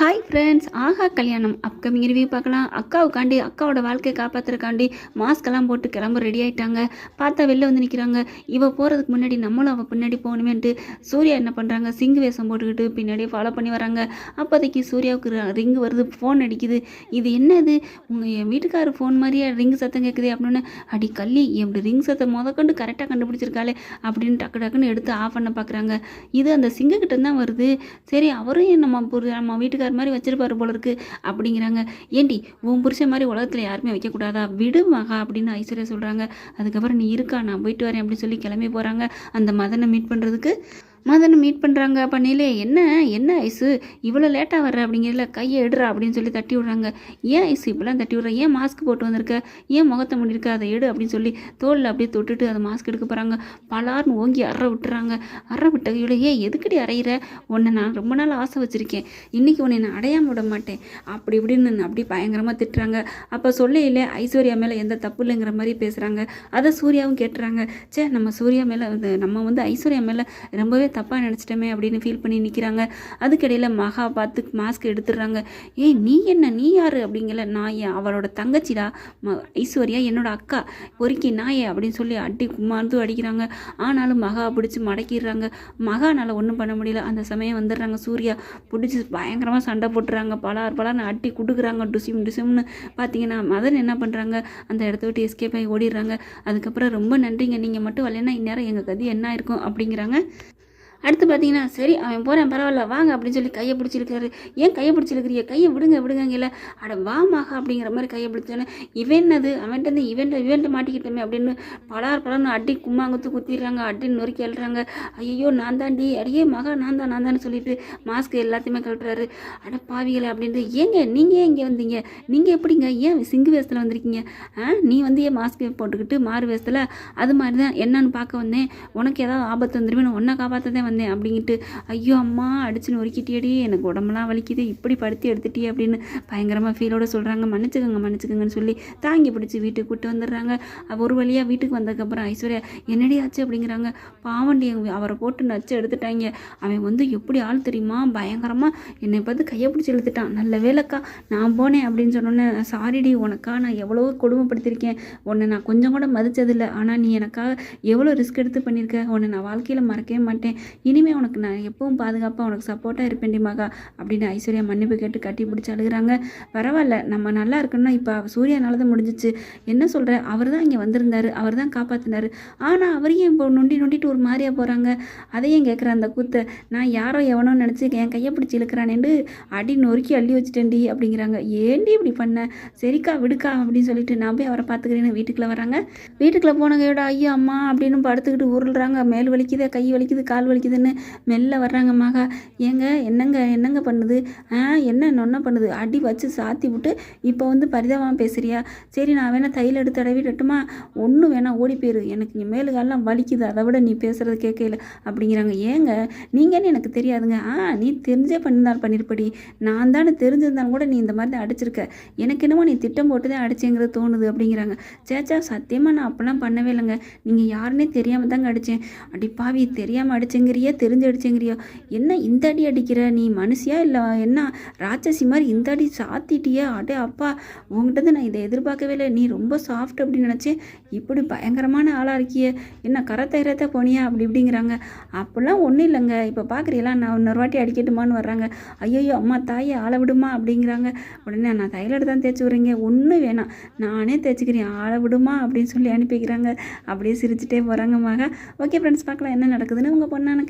Hi friends ஆஹா கல்யாணம் upcoming review பார்க்கலாம். அக்காவுக்காண்டி அக்காவோட வாழ்க்கையை காப்பாற்றுறக்காண்டி மாஸ்கெல்லாம் போட்டு கிளம்ப ரெடி ஆகிட்டாங்க பார்த்தா வெளில வந்து நிற்கிறாங்க இவ போகிறதுக்கு முன்னாடி நம்மளும் அவள் பின்னாடி போகணுமேன்ட்டு சூர்யா என்ன பண்ணுறாங்க சிங்கு வேஷம் போட்டுக்கிட்டு பின்னாடியே ஃபாலோ பண்ணி வராங்க. அப்போதைக்கு சூர்யாவுக்கு ரிங் வருது ஃபோன் அடிக்குது. இது என்னது? உங்கள் என் வீட்டுக்காரர் ஃபோன் மாதிரியே ரிங் சத்தம் கேட்குது அப்படின்னு. அடி கள்ளி எப்படி ரிங் சத்தம் முதக்கொண்டு கரெக்டாக கண்டுபிடிச்சிருக்காளே அப்படின்னு டக்கு டக்குன்னு எடுத்து ஆஃப் பண்ண பார்க்குறாங்க. இது அந்த சிங்கக்கிட்ட தான் வருது. சரி அவரும் என் நம்ம புரு- நம்ம மாதிரி வச்சிருப்பாரு போல இருக்கு அப்படிங்கிறாங்க. ஏண்டி உன் புருஷன் மாதிரி உலகத்தில் யாருமே வைக்கக்கூடாதா? விடு மகா அப்படின்னு ஐஸ்வர்யா சொல்கிறாங்க அதுக்கப்புறம் நீ இருக்கா? நான் போயிட்டு வரேன் அப்படின்னு சொல்லி கிளம்பி போகிறாங்க அந்த மதனை மீட் பண்ணுறதுக்கு மதனை மீட் பண்ணுறாங்க பண்ணிலே என்ன என்ன ஐஸு இவ்வளோ லேட்டாக வர்ற அப்படிங்கிறதுல கையை எடுறா அப்படின்னு சொல்லி தட்டி விட்றாங்க. ஏன் ஐஸு இப்படிலாம் தட்டி விடுற? ஏன் மாஸ்க் போட்டு வந்திருக்க? ஏன் முகத்தை முடியிருக்க அதை எடு அப்படின்னு சொல்லி தோலில் அப்படியே தொட்டுட்டு அதை மாஸ்க் எடுக்க போகிறாங்க பலார்னு ஓங்கி அற விட்டுறாங்க. அற விட்டகையோட ஏன் எதுக்கடி அறையிற? உன்னை நான் ரொம்ப நாள் ஆசை வச்சுருக்கேன். இன்றைக்கி உன்னை நான் அடையாமல் விட மாட்டேன். அப்படி இப்படின்னு அப்படி பயங்கரமாக திட்டுறாங்க. அப்போ சொல்லையில ஐஸ்வர்யா மேலே எந்த தப்பு இல்லைங்கிற மாதிரி பேசுகிறாங்க அதை சூர்யாவும் கேட்டுறாங்க. ச்சே நம்ம சூர்யா மேலே வந்து நம்ம வந்து ஐஸ்வர்யா மேலே ரொம்பவே தப்பாக நினச்சிட்டோமே அப்படின்னு ஃபீல் பண்ணி நிற்கிறாங்க அதுக்கிடையில் மகா பார்த்து மாஸ்க் எடுத்துடுறாங்க. ஏய் நீ என்ன? நீ யார்? அப்படிங்கல நான் ஏன் அவளோட தங்கச்சிடா. ம ஐஸ்வர்யா என்னோட அக்கா. பொறுக்கி நாயே அப்படின்னு சொல்லி அடி மருந்து அடிக்கிறாங்க. ஆனாலும் மகா பிடிச்சி மடக்கிடுறாங்க. மகானால் ஒன்றும் பண்ண முடியல. அந்த சமயம் வந்துடுறாங்க சூர்யா. பிடிச்சி பயங்கரமாக சண்டை போட்டுறாங்க. பலார் பலார்னு அட்டி கொடுக்குறாங்க. டுசிம் டுசிம்னு. பார்த்தீங்கன்னா மதன் என்ன பண்ணுறாங்க அந்த இடத்த விட்டு எஸ்கேப் ஆகி ஓடிடுறாங்க. அதுக்கப்புறம் ரொம்ப நன்றிங்க. நீங்கள் மட்டும் வரலைன்னா இந்நேரம் எங்கள் கதி என்ன இருக்கும் அப்படிங்கிறாங்க அடுத்து பார்த்தீங்கன்னா சரி அவன் போகிறேன் பரவாயில்ல வாங்க அப்படின்னு சொல்லி கையை பிடிச்சிருக்காரு ஏன் கையை பிடிச்சிருக்கிறிய கையை விடுங்க விடுங்கங்கல்ல அட வா அப்படிங்கிற மாதிரி கையை பிடிச்சோன்னே இவன் அது அவன்கிட்ட இருந்து இவன்ட்ட இவன்ட்ட மாட்டிக்கிட்டோமே அப்படின்னு பலார் பலர்னு அடி கும்மாங்குத்து குத்திடுறாங்க அடி நொறுக்கி எழுறாங்க ஐயோ நான் தாண்டி அடியே மகா நான் தான் நான் தான் சொல்லிட்டு மாஸ்க் எல்லாத்தையுமே கழட்டுறாரு. அட பாவிகளை அப்படின்ட்டு ஏங்க நீங்கள் ஏன் இங்கே வந்தீங்க? நீங்கள் எப்படிங்க? ஏன் சிங்கு வேஷத்தில் வந்திருக்கீங்க? ஆ நீ வந்து ஏன் மாஸ்க் போட்டுக்கிட்டு மாறு வேஷத்தில்? அது மாதிரி தான் என்னன்னு பார்க்க வந்தேன். உனக்கு ஏதாவது ஆபத்து வந்துருமே நான் ஒன்றை காப்பாற்றதே வந்தேன் அப்படின்ட்டு ஐயோ அம்மா அடிச்சு நொறுக்கிட்டியடி எனக்கு உடம்புலாம் வலிக்குது இப்படி படுத்தி எடுத்துட்டியே அப்படின்னு பயங்கரமாக ஃபீலோட சொல்கிறாங்க மன்னிச்சுக்கோங்க மன்னிச்சுக்கோங்கன்னு சொல்லி தாங்கி பிடிச்சி வீட்டுக்கு கூப்பிட்டு வந்துடுறாங்க. ஒரு வழியாக வீட்டுக்கு வந்ததுக்கப்புறம் ஐஸ்வர்யா என்னடி ஆச்சு? அப்படிங்கிறாங்க. பாவண்டி அவரை போட்டு நச்சு எடுத்துட்டாங்க. அவன் வந்து எப்படி ஆள் தெரியுமா? பயங்கரமாக என்னை பார்த்து கையை பிடிச்சி இழுத்துட்டான். நல்ல வேலைக்கா நான் போனேன் அப்படின்னு சொன்னோன்னே சாரிடி உனக்கா நான் எவ்வளோ கொடுமைப்படுத்திருக்கேன் உன்னை நான் கொஞ்சம் கூட மதித்ததில்லை ஆனால் நீ எனக்காக எவ்வளோ ரிஸ்க் எடுத்து பண்ணியிருக்க? உன்னை நான் வாழ்க்கையில் மறக்கவே மாட்டேன். இனிமேல் உனக்கு நான் எப்பவும் பாதுகாப்பாக உனக்கு சப்போர்ட்டாக இருப்பேன்டி மகா அப்படின்னு ஐஸ்வர்யா மன்னிப்பு கேட்டு கட்டி பிடிச்சி அழுகுறாங்க. பரவாயில்ல நம்ம நல்லா இருக்கணும்னா இப்போ சூர்யானால தான் முடிஞ்சிச்சு. என்ன சொல்கிற அவர் தான் இங்கே வந்திருந்தார் அவர் தான் காப்பாற்றினார் ஆனால் அவரையும் இப்போ நொண்டி நொண்டிட்டு ஒரு மாதிரியாக போகிறாங்க அதையும் கேட்குற அந்த கூத்தை நான் யாரோ எவனோ நினச்சி என் கையை பிடிச்சி இழுக்கிறானேண்டு அடி நொறுக்கி அள்ளி வச்சுட்டேன்டி அப்படிங்கிறாங்க. ஏண்டி இப்படி பண்ண? சரிக்கா விடுக்கா அப்படின்னு சொல்லிட்டு நான் போய் அவரை பார்த்துக்கிறேன்னு வீட்டுக்குள்ளே வராங்க. வீட்டுக்குள்ளே போனகையோட ஐயோ அம்மா அப்படின்னு படுத்துக்கிட்டு உருள்றாங்க மேல் வலிக்குது கை வலிக்குது கால் வலிக்குது. வலிக்குதுன்னு மெல்ல வர்றாங்க மகா. ஏங்க என்னங்க என்னங்க பண்ணுது? ஆ என்ன நொன்ன பண்ணுது? அடி வச்சு சாத்தி விட்டு இப்போ வந்து பரிதாபமாக பேசுறியா? சரி நான் வேணால் தையில் எடுத்து தடவிடட்டுமா? ஒன்றும் வேணால் ஓடி போயிரு. எனக்கு இங்கே மேலுகாலெலாம் வலிக்குது. அதை விட நீ பேசுகிறது கேட்கல. அப்படிங்கிறாங்க. ஏங்க நீங்கன்னு எனக்கு தெரியாதுங்க. ஆ நீ தெரிஞ்சே பண்ணியிருந்தால் பண்ணியிருப்படி நான் தானே தெரிஞ்சிருந்தாலும் கூட நீ இந்த மாதிரி தான் அடிச்சிருக்க. எனக்கு என்னமோ நீ திட்டம் போட்டு தான் அடிச்சேங்கிறது தோணுது அப்படிங்கிறாங்க. சேச்சா சத்தியமாக நான் அப்போல்லாம் பண்ணவே இல்லைங்க. நீங்கள் யாருன்னே தெரியாமல் தாங்க அடித்தேன் அடி பாவி தெரியாமல் அடிச்சேங்கிறீ அடியே அடிச்சேங்கிறியோ என்ன இந்த அடி அடிக்கிற? நீ மனுஷியா இல்லை? என்ன ராட்சசி மாதிரி இந்த அடி சாத்திட்டியே? அடே அப்பா உங்ககிட்ட நான் இதை எதிர்பார்க்கவே இல்லை. நீ ரொம்ப சாஃப்ட் அப்படின்னு நினச்சேன் இப்படி பயங்கரமான ஆளாக இருக்கியே. என்ன கரத்தயிரத்த போனியா? அப்படி இப்படிங்கிறாங்க. அப்போல்லாம் ஒன்றும் இல்லைங்க. இப்போ பார்க்குறீங்களா நான் இன்னொரு வாட்டி அடிக்கட்டுமான்னு வர்றாங்க. ஐயோ அம்மா தாயை ஆள விடுமா? அப்படிங்கிறாங்க. உடனே நான் தையலோட தான் தேய்ச்சி விட்றீங்க. ஒன்றும் வேணாம். நானே தேய்ச்சிக்கிறேன். ஆள விடுமா? அப்படின்னு சொல்லி அனுப்பிக்கிறாங்க அப்படியே சிரிச்சுட்டே போகிறாங்க மகா. ஓகே ஃப்ரெண்ட்ஸ் பார்க்கலாம் என்ன நடக்குதுன்னு உங்கள் பொண்ணானுக்கு.